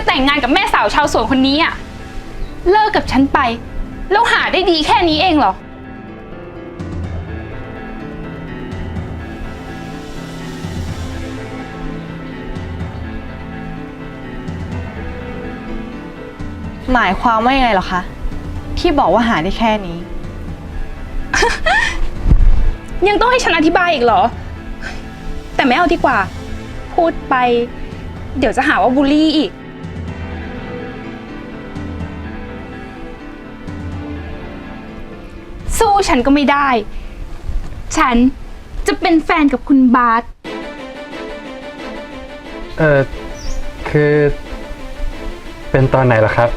จะแต่งงานกับแม่สาวชาวสวนคนนี้อะเลิกกับฉันไป แล้วหาได้ดีแค่นี้เองเหรอ หมายความว่ายังไงเหรอคะ ที่บอกว่าหาได้แค่นี้ ยังต้องให้ฉันอธิบายอีกเหรอ แต่ไม่เอาดีกว่า พูดไป เดี๋ยวจะหาว่าบูลลี่อีก สู้ฉันก็ไม่ได้ ฉันจะเป็นแฟนกับคุณบาสเออคือ เป็นตอนไหนล่ะครับ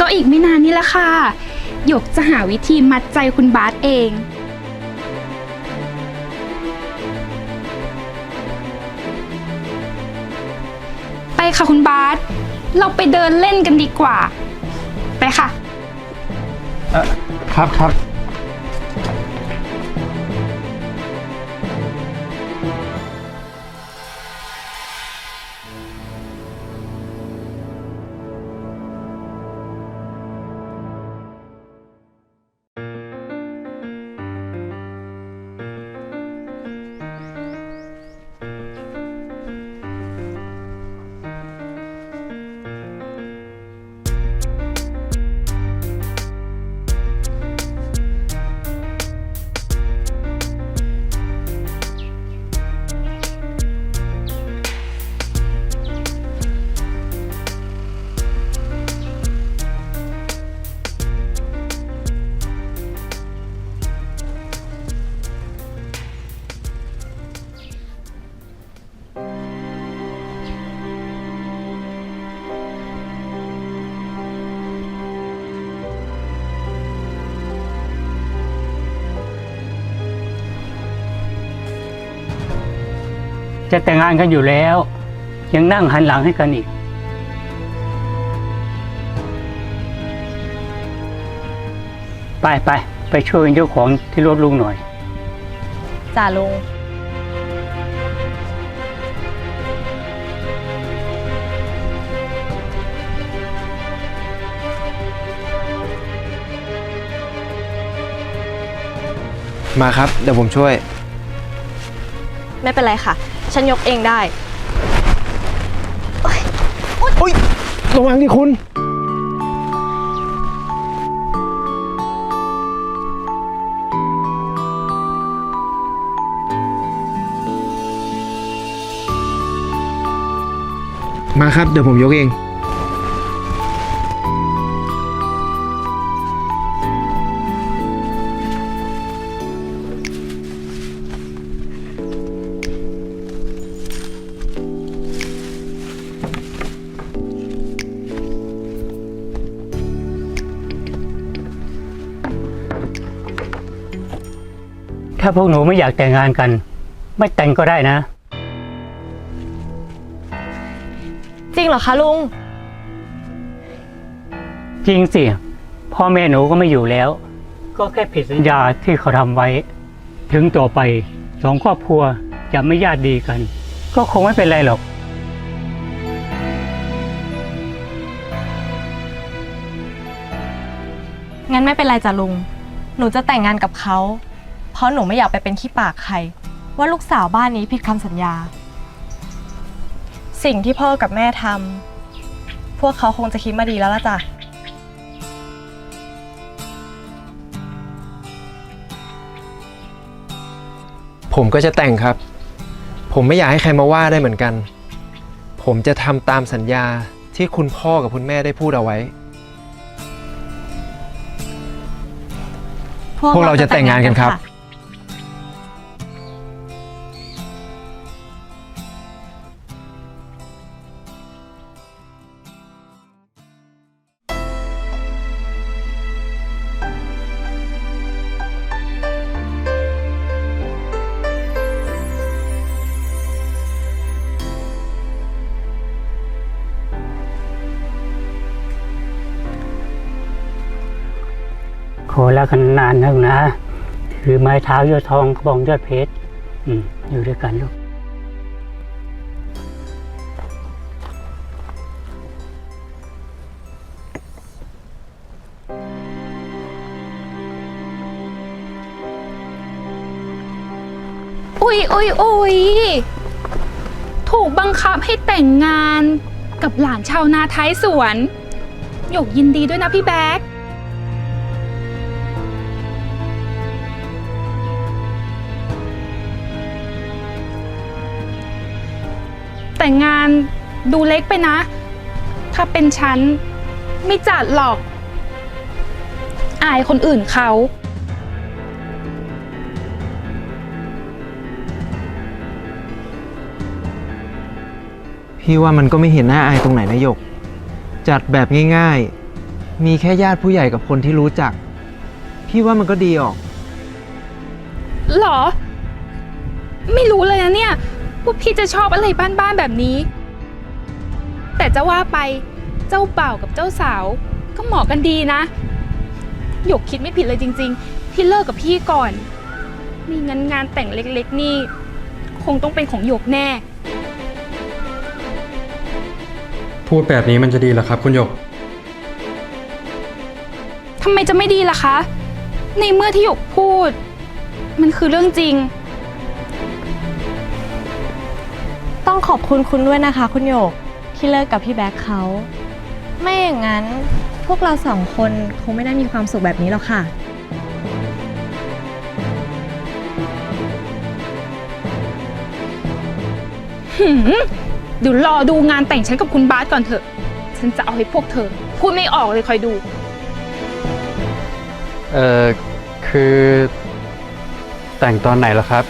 ก็อีกไม่นานนี่แหละค่ะ หยกจะหาวิธีมัดใจคุณบาสเอง ไปค่ะคุณบาสเราไปเดินเล่นกันดีกว่า ไปค่ะ ครับครับ จะแต่งงานกันอยู่แล้ว ยังนั่งหันหลังให้กันอีก ไปไปไปช่วยเจ้าของที่รถลุงหน่อย จ่าลุง มาครับ เดี๋ยวผมช่วย ไม่เป็นไรค่ะ ฉันยกเองได้ระวังดิคุณ มาครับ เดี๋ยวผมยกเอง พวกหนูไม่อยากแต่งงานกัน ไม่แต่งก็ได้นะ จริงเหรอคะลุง จริงสิ พ่อแม่หนูก็ไม่อยู่แล้ว ก็แค่ผิดสัญญาที่เขาทำไว้ ถึงต่อไปสองครอบครัวจะไม่ญาติดีกัน ก็คงไม่เป็นไรหรอก งั้นไม่เป็นไรจ้ะลุง หนูจะแต่งงานกับเขา เพราะหนูไม่อยากไปเป็นขี้ปากใคร ว่าลูกสาวบ้านนี้ผิดคำสัญญา สิ่งที่พ่อกับแม่ทำพวกเขาคงจะคิดมาดีแล้วล่ะจ้ะ ผมก็จะแต่งครับ ผมไม่อยากให้ใครมาว่าได้เหมือนกัน ผมจะทำตามสัญญาที่คุณพ่อกับคุณแม่ได้พูดเอาไว้ พวกเราจะแต่งงานกันครับักกันนานแล้วนะคือไม้เท้ายอดทองกระบองยอดเพชรอยู่ด้วยกันลูกอุ๊ยอุ๊ยอุ๊ยถูกบังคับให้แต่งงานกับหลานชาวนาท้ายสวน หยกยินดีด้วยนะพี่แบ๊ก ดูเล็กไปนะ ถ้าเป็นฉัน ไม่จัดหรอก อายคนอื่นเขา พี่ว่ามันก็ไม่เห็นหน้าอายตรงไหนนะหยก จัดแบบง่ายๆ มีแค่ญาติผู้ใหญ่กับคนที่รู้จัก พี่ว่ามันก็ดีออก หรอ ไม่รู้เลยนะเนี่ย ว่าพี่จะชอบอะไรบ้านๆแบบนี้ แต่จะว่าไปเจ้าบ่าวกับเจ้าสาว ก็เหมาะกันดีนะ หยกคิดไม่ผิดเลยจริง ๆ ที่เลิกกับพี่ก่อนไม่งั้นงานแต่งเล็กๆ นี่ คงต้องเป็นของหยกแน่ พูดแบบนี้มันจะดีเหรอครับ คุณหยก ทำไมจะไม่ดีล่ะคะ ในเมื่อที่หยกพูด มันคือเรื่องจริง ต้องขอบคุณคุณด้วยนะคะ คุณโยก ที่เลิกกับพี่แบ็คเขา ไม่อย่างนั้นพวกเราสองคนคงไม่ได้มีความสุขแบบนี้หรอกค่ะ หืมเดี๋ยวรอดูงานแต่งฉันกับคุณบาสก่อนเถอะ ฉันจะเอาให้พวกเธอ พูดไม่ออกเลยคอยดู เอ่อ คือแต่งตอนไหนล่ะครับ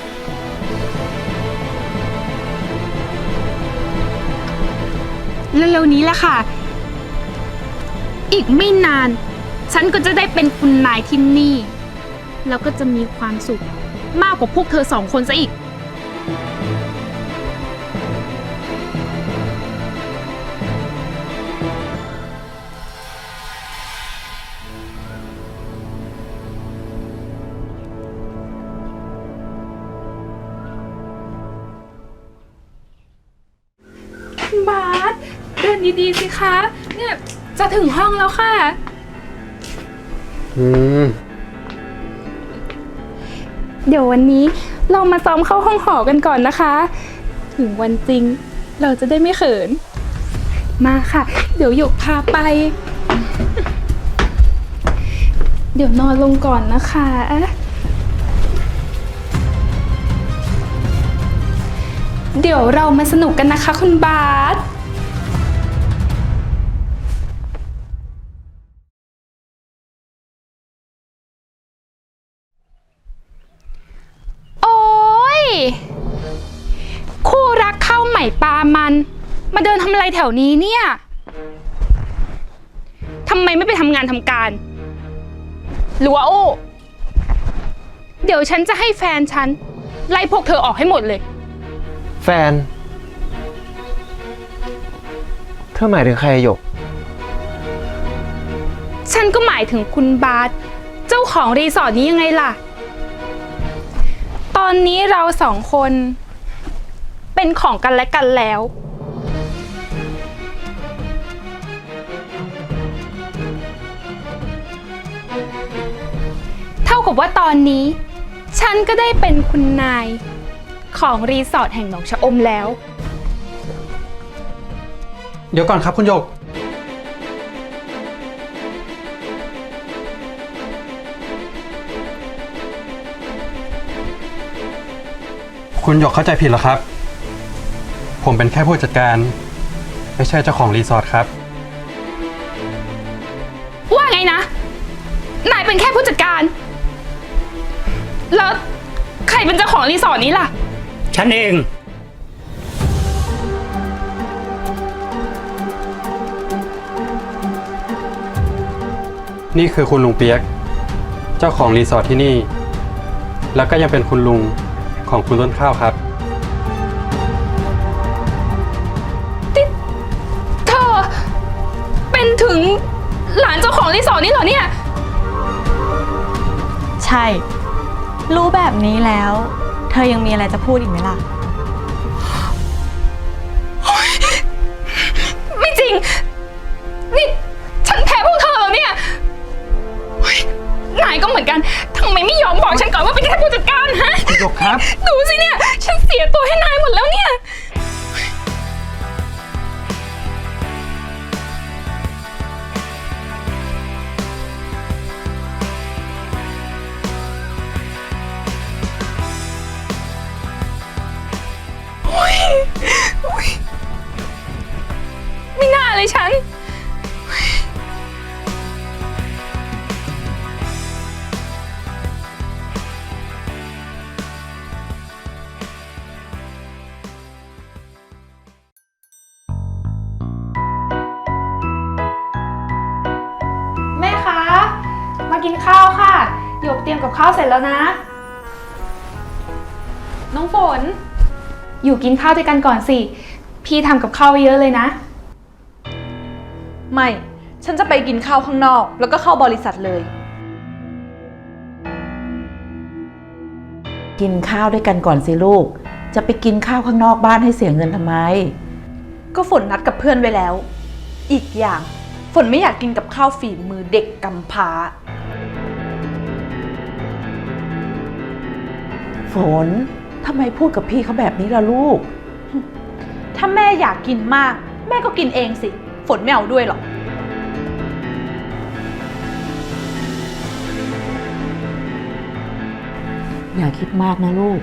เร็วๆนี้แหละค่ะ อีกไม่นาน ฉันก็จะได้เป็นคุณนายที่นี่ แล้วก็จะมีความสุขมากกว่าพวกเธอสองคนซะอีก คะเนี่ยจะถึงห้องแล้วค่ะ อืม เดี๋ยววันนี้เรามาซ้อมเข้าห้องหอกันก่อนนะคะ ถึงวันจริงเราจะได้ไม่เขิน มาค่ะ เดี๋ยวหยกพาไป เดี๋ยวนอนลงก่อนนะคะ เดี๋ยวเรามาสนุกกันนะคะคุณบาส ม่ปลามัน มาเดินทำอะไรแถวนี้เนี่ยทำไมไม่ไปทำงานทำการ หรือว่าโอ้ เดี๋ยวฉันจะให้แฟนฉัน ไล่พวกเธอออกให้หมดเลย แฟน เธอหมายถึงใครอะหยก ฉันก็หมายถึงคุณบาสเจ้าของรีสอร์ทนี้ยังไงล่ะ ตอนนี้เราสองคน เป็นของกันและกันแล้ว เท่ากับว่าตอนนี้ ฉันก็ได้เป็นคุณนายของรีสอร์ทแห่งหนองชะอมแล้ว เดี๋ยวก่อนครับคุณหยก คุณหยกเข้าใจผิดแล้วครับ ผมเป็นแค่ผู้จัดการ ไม่ใช่เจ้าของรีสอร์ทครับ ว่าไงนะ นายเป็นแค่ผู้จัดการ แล้วใครเป็นเจ้าของรีสอร์ทนี้ล่ะ ฉันเอง นี่คือคุณลุงเปียก เจ้าของรีสอร์ทที่นี่ แล้วก็ยังเป็นคุณลุงของคุณต้นข้าวครับ นี่เหรอเนี่ย ใช่ รู้แบบนี้แล้ว เธอยังมีอะไรจะพูดอีกไหมล่ะ ไม่จริง นี่ ฉันแพ้พวกเธอเหรอเนี่ยเฮ้ยนายก็เหมือนกันทำไมไม่ยอมบอกฉันก่อนว่าเป็นแค่ผู้จัดการฮะ คุณหยกครับ ดูสิเนี่ย ฉันเสียตัวให้นายหมดแล้วเนี่ย เลยฉัน แม่คะ มากินข้าวค่ะ หยกเตรียมกับข้าวเสร็จแล้วนะ น้องฝน อยู่กินข้าวด้วยกันก่อนสิ พี่ทำกับข้าวไว้เยอะเลยนะ ไม่ ฉันจะไปกินข้าวข้างนอก แล้วก็เข้าบริษัทเลย กินข้าวด้วยกันก่อนสิลูก จะไปกินข้าวข้างนอกบ้านให้เสียเงินทำไม ก็ฝนนัดกับเพื่อนไว้แล้ว อีกอย่าง ฝนไม่อยากกินกับข้าวฝีมือเด็กกำพร้า ฝนทำไมพูดกับพี่เขาแบบนี้ล่ะลูก ถ้าแม่อยากกินมาก แม่ก็กินเองสิฝ นไม่เอาด้วยหรอก อย่าคิดมากนะลูก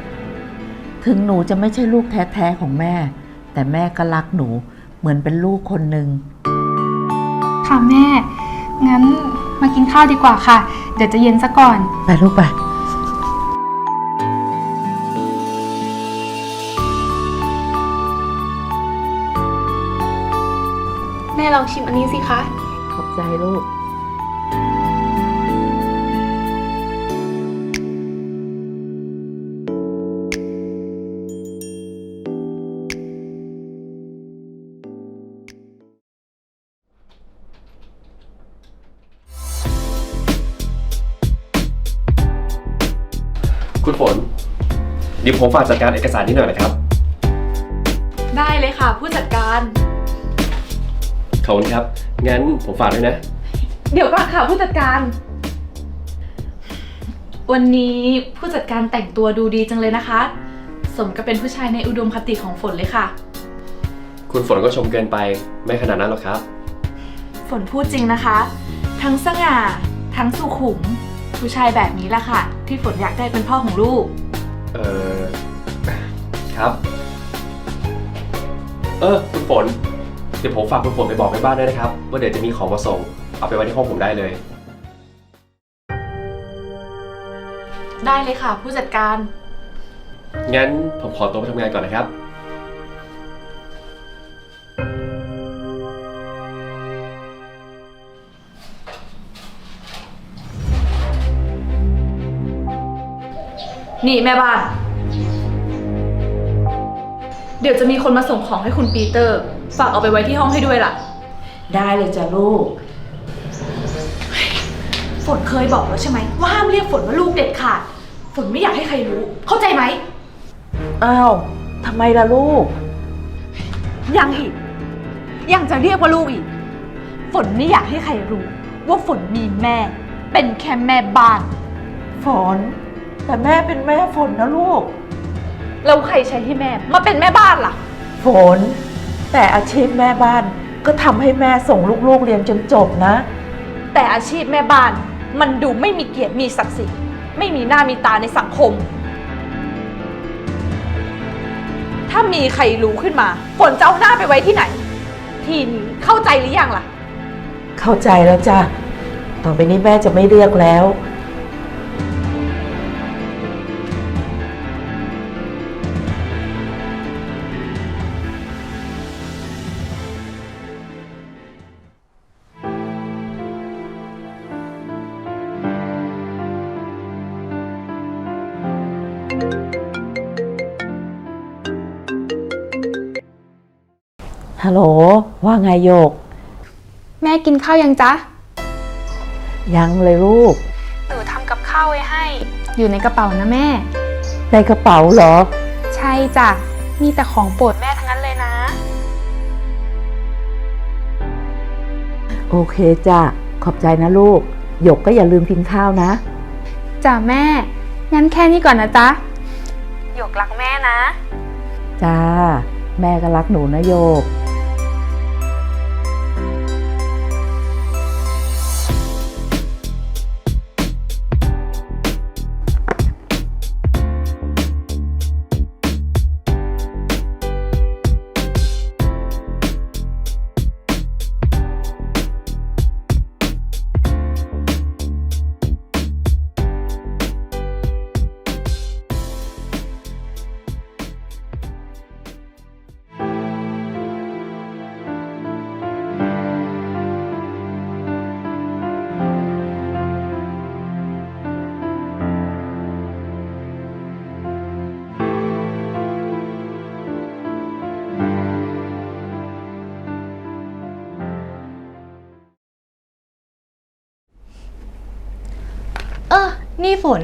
ถึงหนูจะไม่ใช่ลูกแท้ๆของแม่ แต่แม่ก็รักหนูเหมือนเป็นลูกคนหนึ่งค่ะแม่ งั้นมากินข้าวดีกว่าค่ะ เดี๋ยวจะเย็นซะก่อน ไปลูกไป แม่ลองชิมอันนี้สิคะ ขอบใจลูก คุณฝนเดี๋ยวผมฝากจัดการเอกสารนิดหน่อยนะครับ ขอบคุณครับ งั้นผมฝากด้วยนะ เดี๋ยวก่อนค่ะผู้จัดการ วันนี้ผู้จัดการแต่งตัวดูดีจังเลยนะคะ สมกับเป็นผู้ชายในอุดมคติของฝนเลยค่ะ คุณฝนก็ชมเกินไปไม่ขนาดนั้นหรอกครับ ฝนพูดจริงนะคะ ทั้งสง่า ทั้งสุขุม ผู้ชายแบบนี้แหละค่ะ ที่ฝนอยากได้เป็นพ่อของลูก เออครับ เออ คุณฝน เดี๋ยวผมฝากคุณฝนไปบอกแม่บ้านด้วยนะครับ ว่าเดี๋ยวจะมีของมาส่ง เอาไปไว้ที่ห้องผมได้เลย ได้เลยค่ะ ผู้จัดการ งั้นผมขอตัวไปทำงานก่อนนะครับ นี่แม่บ้าน เดี๋ยวจะมีคนมาส่งของให้คุณปีเตอร์ ฝากเอาไปไว้ที่ห้องให้ด้วยล่ะ ได้เลยจ้ะลูก ฝนเคยบอกแล้วใช่ไหมว่าห้ามเรียกฝนว่าลูกเด็ดขาด ฝนไม่อยากให้ใครรู้ เข้าใจไหม อ้าวทำไมล่ะลูก ยังอีก ยังจะเรียกว่าลูกอีก ฝนไม่อยากให้ใครรู้ ว่าฝนมีแม่ เป็นแค่แม่บ้าน ฝน แต่แม่เป็นแม่ฝนนะลูก แล้วใครใช้ให้แม่มาเป็นแม่บ้านล่ะ ฝน แต่อาชีพแม่บ้านก็ทำให้แม่ส่งลูกๆเรียนจนจบนะ แต่อาชีพแม่บ้านมันดูไม่มีเกียรติมีศักดิ์ศรีไม่มีหน้ามีตาในสังคม ถ้ามีใครรู้ขึ้นมาฝนจะเอาหน้าไปไว้ที่ไหน ทีนี้เข้าใจหรือยังล่ะ เข้าใจแล้วจ้ะ ต่อไปนี้แม่จะไม่เรียกแล้ว โยก แม่กินข้าวยังจ๊ะ ยังเลยลูก หนูทำกับข้าวไว้ให้ อยู่ในกระเป๋านะแม่ ในกระเป๋าเหรอ ใช่จ้ะ มีแต่ของโปรดแม่ทั้งนั้นเลยนะ โอเคจ้ะ ขอบใจนะลูก หยกก็อย่าลืมกินข้าวนะ จ้ะแม่ งั้นแค่นี้ก่อนนะจ๊ะ หยกรักแม่นะ จ้า แม่ก็รักหนูนะโยก นี่ฝน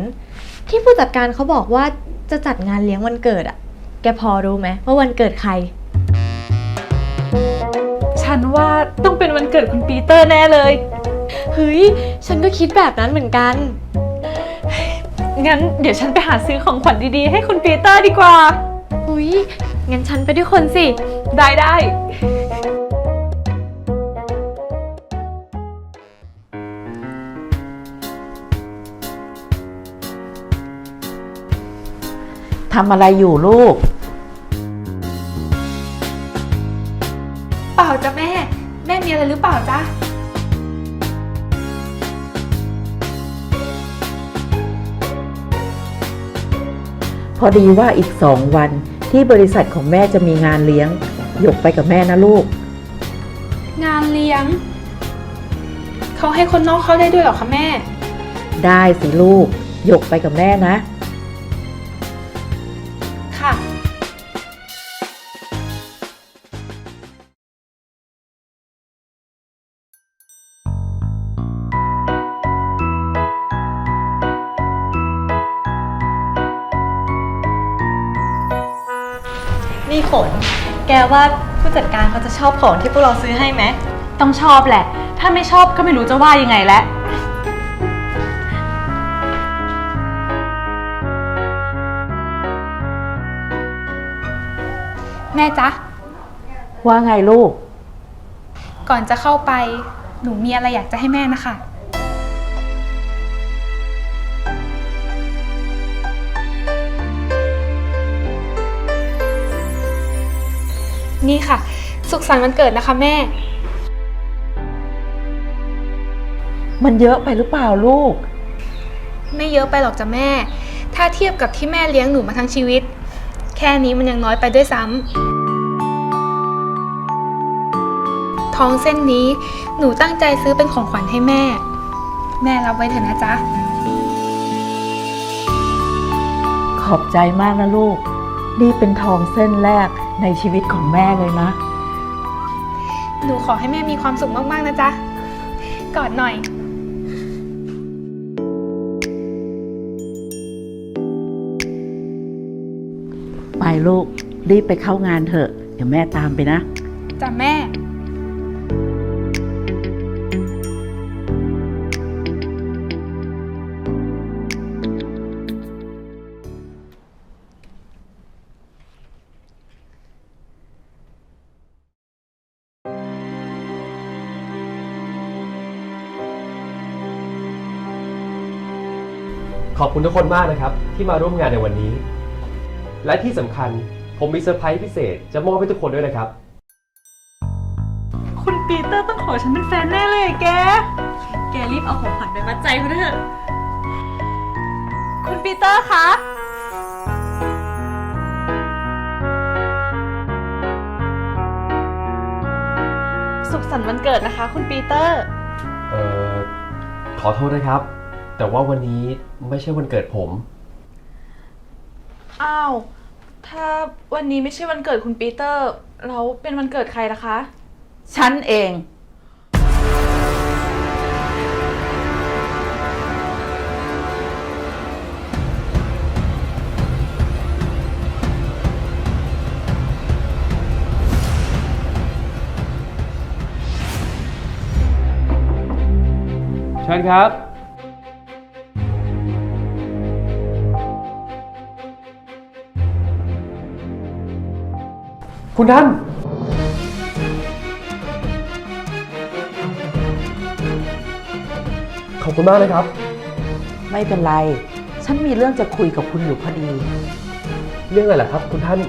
ที่ผู้จัดการเขาบอกว่าจะจัดงานเลี้ยงวันเกิดอะแกพอรู้ไหมว่าวันเกิดใคร ฉันว่าต้องเป็นวันเกิดคุณปีเตอร์แน่เลย เฮ้ย ฉันก็คิดแบบนั้นเหมือนกัน งั้นเดี๋ยวฉันไปหาซื้อของขวัญดีๆ ให้คุณปีเตอร์ดีกว่า อุ้ยงั้นฉันไปด้วยคนสิ ได้ได้ ทำอะไรอยู่ลูก เปล่าจ้ะแม่ แม่มีอะไรหรือเปล่าจ๊ะ พอดีว่าอีกสองวันที่บริษัทของแม่จะมีงานเลี้ยง หยกไปกับแม่นะลูก งานเลี้ยง เขาให้คนนอกเข้าได้ด้วยเหรอคะแม่ ได้สิลูก หยกไปกับแม่นะค่ะ ว่าผู้จัดการเขาจะชอบของที่พวกเราซื้อให้ไหม ต้องชอบแหละ ถ้าไม่ชอบก็ไม่รู้จะว่ายังไงแล้ว แม่จ๊ะ ว่าไงลูก ก่อนจะเข้าไป หนูมีอะไรอยากจะให้แม่นะคะ นี่ค่ะ สุขสันต์วันเกิดนะคะแม่ มันเยอะไปหรือเปล่าลูก ไม่เยอะไปหรอกจ้ะแม่ ถ้าเทียบกับที่แม่เลี้ยงหนูมาทั้งชีวิต แค่นี้มันยังน้อยไปด้วยซ้ำทองเส้นนี้หนูตั้งใจซื้อเป็นของขวัญให้แม่ แม่รับไว้เถอะนะจ๊ะ ขอบใจมากนะลูก นี่เป็นทองเส้นแรก ในชีวิตของแม่เลยนะ หนูขอให้แม่มีความสุขมาก ๆ นะจ๊ะ กอดหน่อย ไปลูก รีบไปเข้างานเถอะ เดี๋ยวแม่ตามไปนะ จ้ะแม่ คุณทุกคนมากนะครับ ที่มาร่วมงานในวันนี้ และที่สำคัญผมมีเซอร์ไพรส์พิเศษจะมอบให้ทุกคนด้วยนะครับ คุณปีเตอร์ต้องขอฉันเป็นแฟนแน่เลยแก แกรีบเอาของขวัญไปมัดใจเขาเถอะคุณปีเตอร์คะสุขสันต์วันเกิดนะคะ คุณปีเตอร์ เอ่อ ขอโทษนะครับ แต่ว่าวันนี้ไม่ใช่วันเกิดผม อ้าว ถ้าวันนี้ไม่ใช่วันเกิดคุณปีเตอร์ แล้วเป็นวันเกิดใครล่ะคะ ฉันเอง เชิญครับ คุณท่าน ขอบคุณมากเลยครับ ไม่เป็นไร ฉันมีเรื่องจะคุยกับคุณอยู่พอดี เรื่องอะไรล่ะครับ คุณท่าน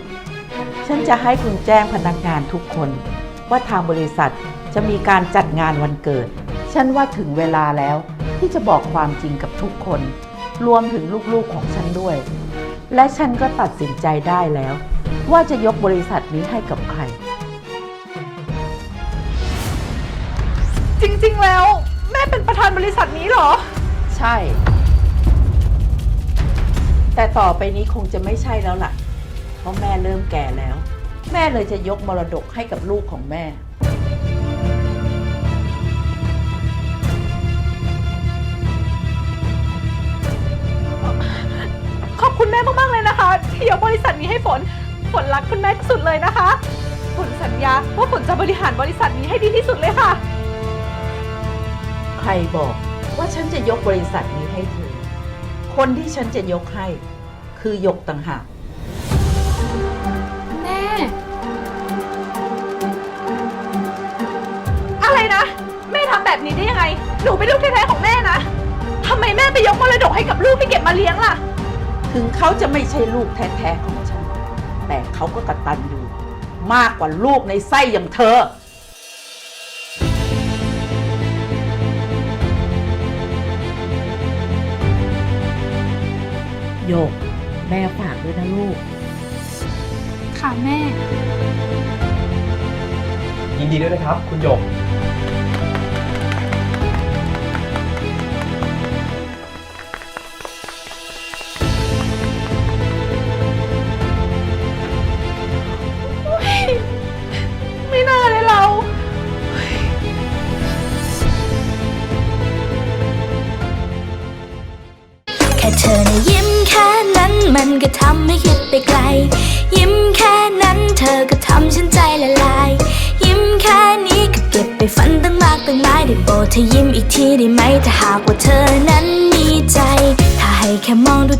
ฉันจะให้คุณแจ้งพนักงานทุกคน ว่าทางบริษัทจะมีการจัดงานวันเกิด ฉันว่าถึงเวลาแล้วที่จะบอกความจริงกับทุกคน รวมถึงลูกๆของฉันด้วย และฉันก็ตัดสินใจได้แล้ว ว่าจะยกบริษัทนี้ให้กับใคร จริงๆ แล้ว แม่เป็นประธานบริษัทนี้เหรอ ใช่ แต่ต่อไปนี้คงจะไม่ใช่แล้วล่ะ เพราะแม่เริ่มแก่แล้ว แม่เลยจะยกมรดกให้กับลูกของแม่ ขอบคุณแม่มากๆเลยนะคะที่ยกบริษัทนี้ให้ฝน ฝนรักคุณแม่ที่สุดเลยนะคะฝนสัญญาว่าฝนจะบริหารบริษัทนี้ให้ดีที่สุดเลยค่ะ ใครบอกว่าฉันจะยกบริษัทนี้ให้เธอ คนที่ฉันจะยกให้ คือยกต่างหาก แม่ อะไรนะ แม่ทำแบบนี้ได้ยังไง หนูเป็นลูกแท้ๆของแม่นะทำไมแม่ไปยกมรดกให้กับลูกที่เก็บมาเลี้ยงล่ะ ถึงเขาจะไม่ใช่ลูกแท้ๆของ แต่เขาก็กระตันอยู่ มากกว่าลูกในไส้อย่างเธอ โยก แม่ฝากด้วยนะลูก ค่ะแม่ ยินดีด้วยนะครับ คุณหยก